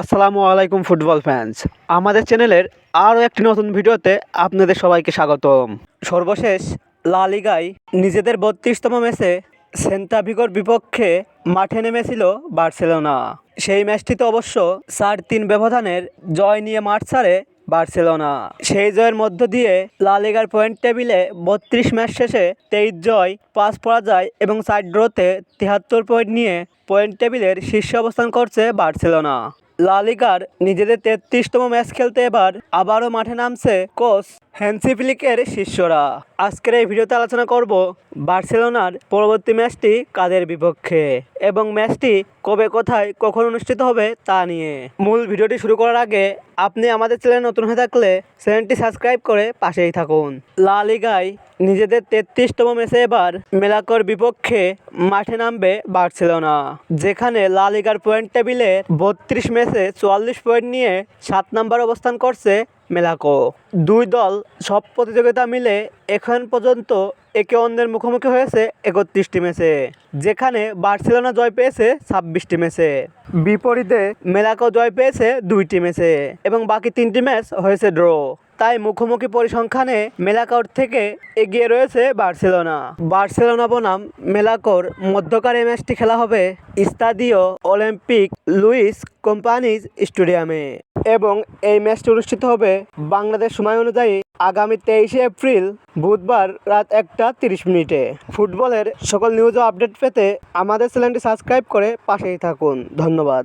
আসসালামু আলাইকুম football fans আমাদের চ্যানেলের আরও একটি নতুন ভিডিওতে আপনাদের সবাইকে স্বাগতম। সর্বশেষ লা লিগায় নিজেদের বত্রিশতম ম্যাচে সেন্তা ভিগোর বিপক্ষে মাঠে নেমেছিল বার্সেলোনা। সেই ম্যাচটিতে অবশ্য চার তিন ব্যবধানের জয় নিয়ে মাঠ ছাড়ে বার্সেলোনা। সেই জয়ের মধ্য দিয়ে লা লিগার পয়েন্ট টেবিলে বত্রিশ ম্যাচ শেষে তেইশ জয়, পাঁচ পরাজয় এবং চার ড্রোতে তিয়াত্তর পয়েন্ট নিয়ে পয়েন্ট টেবিলের শীর্ষে অবস্থান করছে বার্সেলোনা। লা লিগার নিজেদের তেত্রিশতম ম্যাচ খেলতে এবার আবারও মাঠে নামছে কোচ হ্যান্সি ফ্লিকের শিষ্যরা। আজকের এই ভিডিওতে আলোচনা করব বার্সেলোনার পরবর্তী ম্যাচটি কাদের বিপক্ষে এবং ম্যাচটি কবে, কোথায়, কখন অনুষ্ঠিত হবে তা নিয়ে। মূল ভিডিওটি শুরু করার আগে আপনি আমাদের চ্যানেল নতুন হয়ে থাকলে চ্যানেলটি সাবস্ক্রাইব করে পাশেই থাকুন। লা লিগায় নিজেদের তেত্রিশতম ম্যাচে এবার মেলাকোর বিপক্ষে মাঠে নামবে বার্সেলোনা, যেখানে লা লিগার পয়েন্ট টেবিলে বত্রিশ ম্যাচে চুয়াল্লিশ পয়েন্ট নিয়ে সাত নম্বর অবস্থান করছে মেলাকো দুই দল, সব প্রতিযোগিতা মিলে এখন পর্যন্ত একে অন্যের মুখোমুখি হয়েছে একত্রিশটি ম্যাচে, যেখানে বার্সেলোনা জয় পেয়েছে ছাব্বিশটি ম্যাচে। বিপরীতে মেলাকো জয় পেয়েছে দুইটি ম্যাচে এবং বাকি তিনটি ম্যাচ হয়েছে ড্র। তাই মুখোমুখি পরিসংখ্যানে মেলাকোর থেকে এগিয়ে রয়েছে বার্সেলোনা। বার্সেলোনা বনাম মেলাকোর মধ্যকার এই ম্যাচটি খেলা হবে স্তাদিও অলিম্পিক লুইস কোম্পানিজ স্টেডিয়ামে। এবং এই ম্যাচটি অনুষ্ঠিত হবে বাংলাদেশ সময় অনুযায়ী আগামী তেইশে এপ্রিল বুধবার রাত একটা তিরিশ মিনিটে। ফুটবলের সকল নিউজ ও আপডেট পেতে আমাদের চ্যানেলটি সাবস্ক্রাইব করে পাশেই থাকুন। ধন্যবাদ।